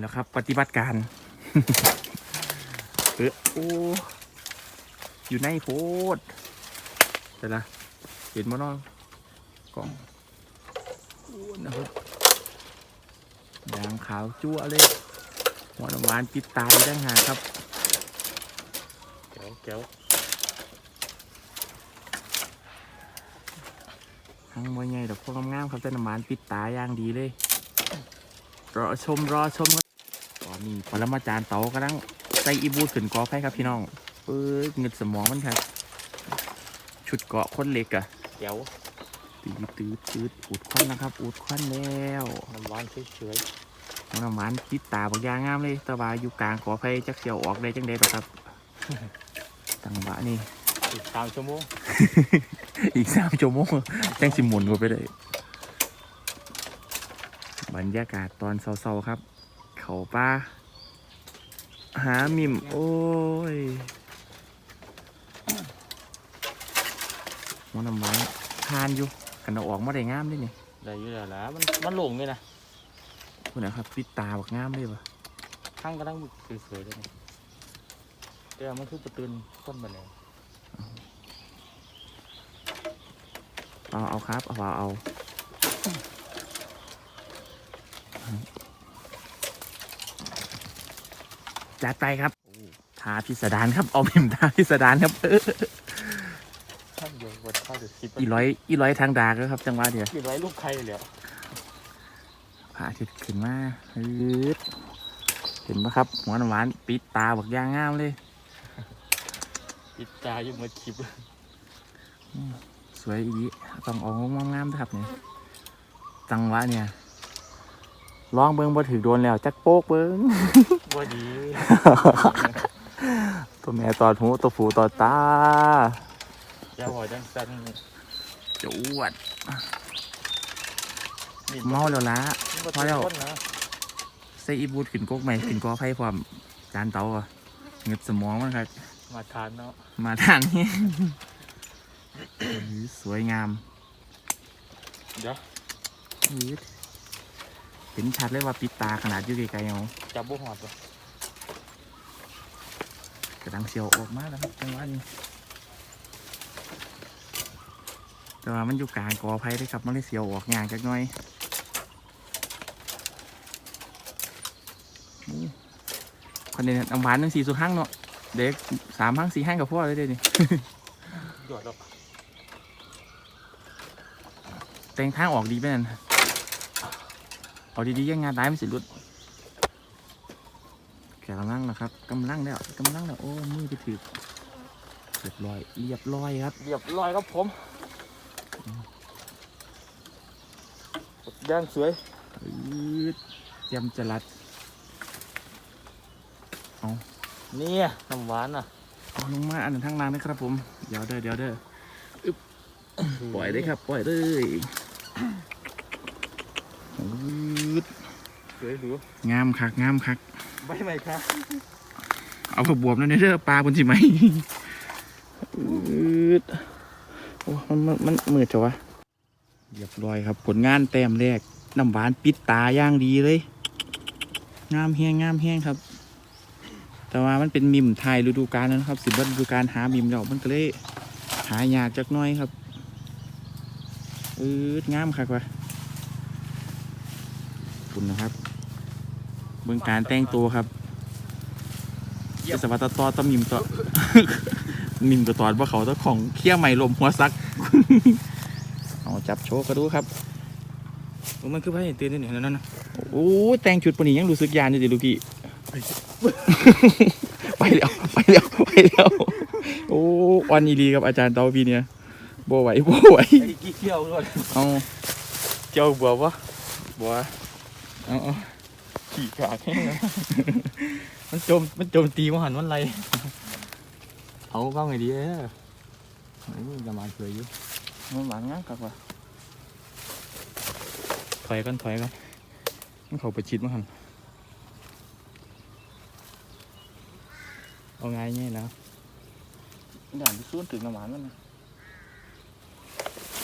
แล้วครับ ปฏิบัติการเออโอ้อยู่ในโพดแต่ละเห็นบ่เน้องกล่องโอ้นะครับยางขาวจั่วเลยหัวน้ำหวานปิดตายดังหากครับเก๋วเก๋วทั้งมวยใหญ่ดอกพวกงามๆครับแต่น้ำหวานปิดตาอย่างดีเลย รอชมรอชมครับตอน นี้ปรมาจารย์เต๋ากำลังใส่อีบูดขึ้นกอไฟครับพี่น้องเอ้ยเงึดสมองมันครับชุดเกาะคนเล็กอะเก๋วตืดตืดตืดอุดควันนะครับ อุดควันแล้วน้ำหวานเฉยหัวน้ำหวานปิดตาบางอย่างงามเลยแตะวาอยู่กลางกอไฟจักเสียวออกได้จังได้ปะครับจังหวะนี่ๆอีกสามชั่วโมงอีกสามชั่วโมงจังสิหมุนกว่าไปเลยบรรยากาศตอนเศร้าๆครับ เขาป้า หามิม โอ้ยมันน้ำมันทานอยู่ กันเอาออกมาได้งามด้วยนี่ได้อยู่แล้วละมันมันหลงเลยนะคุณนะครับปิดตาบักงามเลยปะข้างก็ตั้งสวยๆเลยนี่แต่มันคือประตูนคนมาแล้วเอาเอาครับเอาเอาเอา จัดไปครับทาพิสดารครับเอาพิมพ์ทาพิสดารครับท่านเดียววัดข้าวเดือดสิบอีร้อยอีร้อยทางดากแล้วครับจังหวะเดียวกี่ร้อยลูกใครเหลียวพระอาทิตย์ขึ้นมาฮืดเห็นปะครับหัวน้ำหวานปิดตาบักอย่างงามเลย ปิดตาอยู่เหมือนคลิปสวยอีดีต้องเออกงามๆนะครับเนี่ยจังหวะเนี่ยลองเบิ้งบ่ถือโดนแล้วจักโป๊กเบิ้ง ว่าดี ตัวแม่ตอดหูตัวผูตอดตาอย่าหอยจังสันจวดนี่เมาแล้วละบ่พอแล้วคนนะใส่อีบูดขึ้นกกใหม่ขึ้นกอไฟความจานเตาอะเงึดสมองมันครับมาทานเนาะมาทางนี้อื้อสวยงามเดี๋ยวอื้อเห็นชัดเลยว่าปิดตาขนาดอยู่ไกลๆเอา จับบุหอดปะกระดังเสียวออกมาแล้วครับจังหวะนี้แต่ว่ามันอยู่กลางกอไผ่เลยครับมันเลยเสียวออกงานจักหน่อยอู้คนนี้น้ำหวานหนึ่งสี่สุดห้างเนาะเด็กสามห้างสี่ห้างกับพ่อเลยเดี๋ยวนี้หยอดดอกแต่งทางออกดีไปนั่นเอาดีๆยังงานได้ไม่สิหลุดแกกำลังนะครับกำลังแล้วกำลังแล้วโอ้มือไปถือเรียบร้อยเรียบร้อยครับเรียบร้อยครับผมย่างสวยอืดเตรียมจะรัดเนี่ยน้ำหวานอะเอาลงมาอันนั้นทางล่างนะครับ ผม เดี๋ยวเด้อเดี๋ยวเด้ออึ๊บปล่อยได้ครับ ปล่อยเลยอืดสวยหรูงามคักงามคัก ใบไหมครับ เอาผักบวบนั่นเด้อปลาบนสิไหมอืดโอ้มันมันมันมืดจังวะเรียบร้อยครับ ผลงานแต้มแรกน้ำหวานปิดตาย่างดีเลย งามแห้งงามแห้งครับ แต่ว่ามันเป็นมิมไทยฤดูกาลนะครับ สิบวันฤดูกาลหามิมแล้วมันก็เลยหายากจักหน้อยครับอืดงามคักวะคุณนะครับ เบื้องการแต่งตัวครับเยสวัสดิ์ต่อตำมิมต่อมิมก็ตอดว่าเขาเจ้าของเคี้ยใหม่ลมหัวซักเอาจับโชว์ก็ดูครับโอ้มันคือพระเห็นตื่นนี่เห็นแล้วนั่นนะโอ้ยแต่งชุดปานนี้ยังรู้สึกยานอยู่ดิลูกพี่ไปแล้วไปแล้วไปแล้วโอ้วันอีรีกับอาจารย์เตาพี่เนี่ยโบไหวโบไหวไอ้กี้เที่ยวด้วยเอาเจ้าบัววะบัวเอาเอา ขี่กากแห้งนะมันโจมมันโจมตีมาหันวันไรเอาบ้างไงดีเอ้ยนี่จะมาสวยอยู่มันหวานงั้นครับว่ะถอยกันถอยกันมันเขาไปชิดมาหันเอาไงเนี่ยนะด่านที่สู้ถึงน้ำหวานมันนะ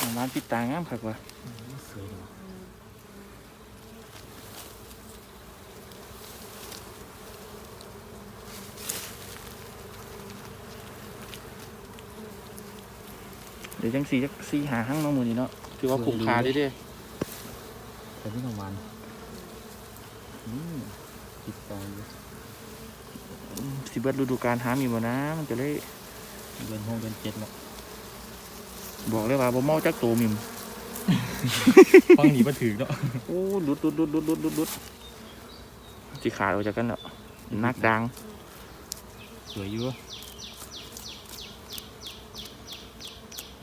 น้ำหวานปิดตางามครับว่ะสวย เดี๋ยวจังสี่จักสี่หาหั่งเน้องมือนี้เนาะคือว่าคุ้มค่าเด้เด้แต่นี่ประมาณอืมติดใจอยู่อืมสิเบิดฤดูกาลหามีบ่นะมันจะเลยเดือนหกเดือนเจ็ดแล้วบอกเลยว่าบ่เมาจักตัวมิมฟังหนีมาถึงเนาะโอ้หลุดหลุดหลุดหลุดหลุดหลุดหลุดสิขาดออกจากกันแล้วนักดังสวยอยู่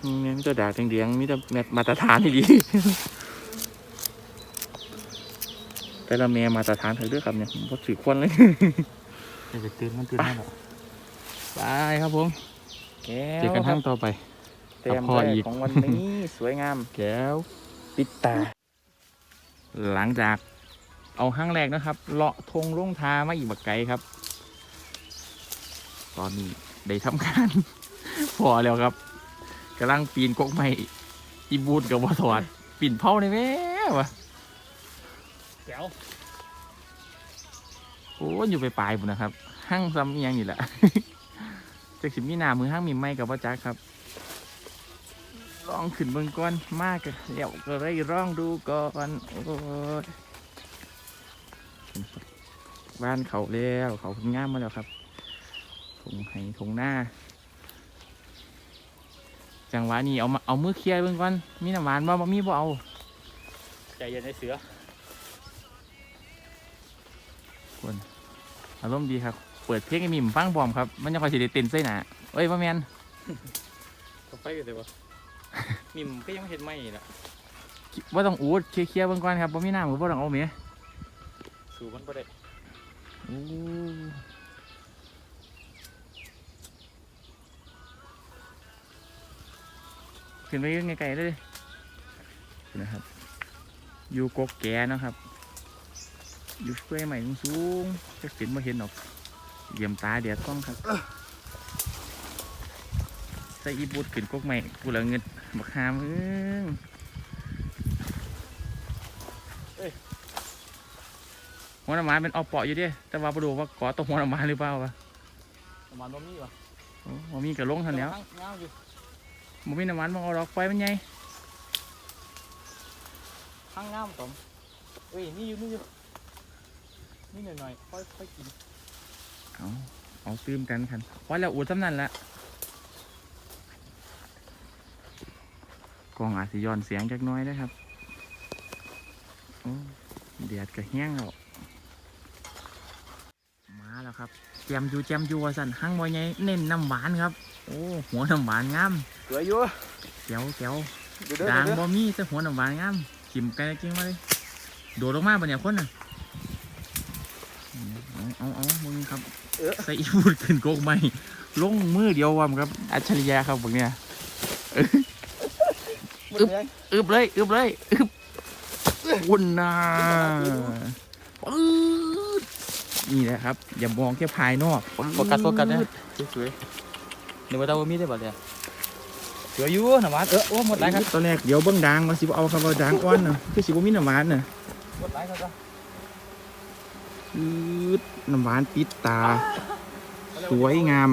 อืมมีแต่ดากเดียงๆมีแต่แมทมาตรฐานที่ดีแต่ละแม่มาตรฐานเถอะเด้วยครับเนี่ยผมบ่ถือควันเลยแต่จะตื่นมันตื่นได้หรอไปครับผมแก้เจอกันครัทั้บงต่อไปเต็มพอแรอีกกของวันนี้สวยงาม แก้ว ปิดตา หลังจากเอาห้างแรกนะครับ เลาะทงลงทามาอีกบักไกลครับ ตอนนี้ได้ทำการพอแล้วครับ กำลังปีนกกไม้อีบูดกับวัถอดปีนเผาในแม่วะแก้วโอ้ยอยู่ไปปลายปุ่นนะครับห้างซ้ำอีหยังนี่แหละจากสิมีหนามือห้างมีไม่กับว่าจักครับ ลองขึ้นเบิ่งก่อนมากก็เดี๋ยวก็เลยร้องดูก่อนโอ้ยบ้านเขาแล้วเขาเพิ่งงามมาแล้วครับทงไห้ทงหน้า จังหวะนี้เอามาเอามือเคลียร์เบิ่งก่อนมีน้ำหวานบ่บ่มีบ่เอาใจเย็นไอ้เสืออารมณ์ดีครับ เปิดเพลงให้มิมฟังบอมครับ มันจะคอยสิได้เต้นใส่หนาเอ้ยว่าแมนก็ไปกันเลยวะมิมก็ยังไม่เห็นไหมนะว่าต้องอูดเคลียร์ๆเบิ่งก่อนครับบ่มีน้ำก็บ่ต้องเอาเมียสูมันก็ได้โอ้ ขึ้นไปยังไกลๆเลยนะครับ อยู่กกแก่เนาะครับ อยู่เพื่อยใหม่สูงๆจะสินมาเห็นหรอกเหลี่ยมตาเดียดต้องครับใส่อีบูดขึ้นกกใหม่กูละเงินบักหามเอ้งหัวหน้ำหมาเป็นเอาเปาะอยู่เดิแต่ว่าประดูว่าเกอตรงหัวหน้ำหมาหรือเปล่าวะประมาณนมนี่วะโอ้บ่มีกระลงทันแล้วเงาอยู่ บ่มีน้ำมันมองเอาดอกไฟมันใหญ่ข้างเงาตอมเอ้ยนี่อยู่นี่อยู่นี่หน่อยหน่อยๆค่อยค่อยกินเอาเอาตื้มกันคันพอแล้วอูดสำนั่นละกล้องอาจสิย้อนเสียงจักหน้อยนะครับโอ้เดียดกระแห้งแล้วมาแล้วครับแจมอยู่แจมอยู่ว่าสั่นห้างบ่ใหญ่เน้นน้ำหวานครับ โอ้หัวน้ำหวานงามสวยอยู่แจ๋วแจ๋วดูเด้อด่างดูเด้อบ่มีแต่หัวน้ำหวานงามขิมไกลจริงมาเลยโดดลงมาปะเนี่ยคนน่ะเอาเอาเอามึงครับเออใส่อีบูดขึ้นโกกไม่ลงมือเดียววำครับ อัจฉริยะครับพวกเนี้ยอึ๊บอึบเลยอึบเลยอึบวุ่นนาปื๊ดนี่แหละครับ อย่ามองแค่ภายนอกปื๊ดโฟกัสโฟกัสนะสวย ๆเดี๋ยวว่าตาว่ามีได้บ่เนี่ยสวยอยู่หน่อมันเออโอ้หมดไรครับตอนแรกเดี๋ยวเบิ้งดังมาสิบ่เอาครับเอาดังอ้อนน่ะคือสิบ่มีน้ำหวานน่ะหมดไรครับจ้ะปื๊ดน้ำหวานปิดตา สวยงาม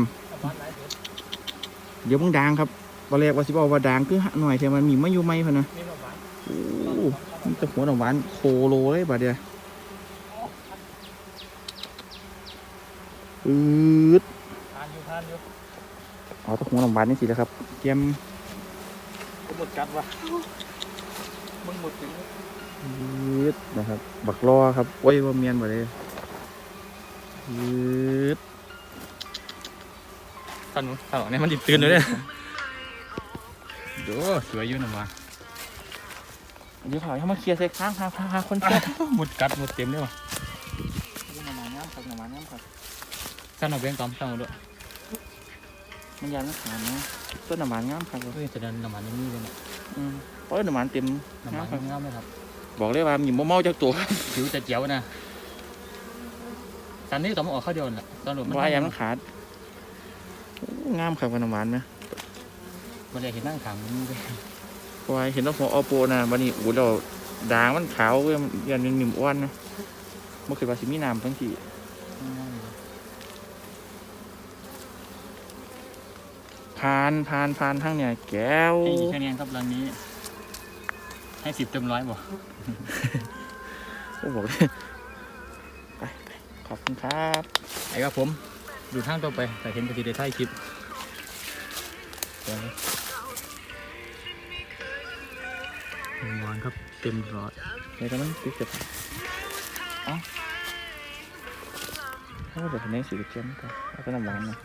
เดี๋ยวเบิ้งดังครับตอนแรกว่าสิบ่เอาว่าดังคือหน่อยแต่มันมีมาอยู่ไหมพะนะนี่หน่อมันโอ้มันจะหัวน้ำหวานโคโลเลยบัดเดียวปื๊ดทานอยู่ทานอยู่ เอาแตะหัวน้ำหวานนี่สิแล้วครับเตรียมก็หมดกัดวะมึงหมดถึงยืดนะครับ บักรอครับโอ้ยว่าเมียนบ่เลยยืดท่านนู้นท่านหลังเนี่ยมันติดตื่นเลยเนี่ยดูสวยอยู่หน่อมันเดี๋ยวขอให้มาเคลียร์ใส่ข้างหาหาหาคนเคลียร์หมดกัดหมดเต็มเลยว่ะน้ำมันน้ำครับน้ำมันน้ำครับท่านเอาเบงตอมท่านเอาด้วย มันยันขาดนะต้นน้ำมันงามครับเฮ้ยจะเดินน้ำมันยังมีเลยเนี่ยอืมเพราะน้ำมันเต็มน้ำมันงามครับงามไหมครับ บอกเลยว่ามีบ่เมาจากตัวผิวจะเจียวนะสันนี่ต้องออกข้าวเดียวน่ะตอนหลุดมันว่ายันขาดโอ้งามครับกับน้ำมันไหมมันเลยเห็นนั่งขังมันเลยเพราะว่าเห็นว่าหัวออโปนะวันนี้อู้เราด่างมันขาวเว้ยยันเป็นหมิ่มอ้วนนะเมื่อคืนว่าสิมีน้ำทั้งที่ ผผ่านผ่านผ่านทางเนี่ย แก้วให้กี่คะแนนครับรังนี้ ให้สิบเต็มร้อยบ่โอ้โหไปไปขอบคุณครับไอ้ครับผมอยู่ทางต่อไปแต่เห็นปฏิเดท้ายคลิปเดี๋ยวนะหวานครับเต็มร้อยเดี๋ยวกำลังติดกับเอ้าเขาบอกในสีกระเทียมก่อนแล้วก็น้ำหวานนะ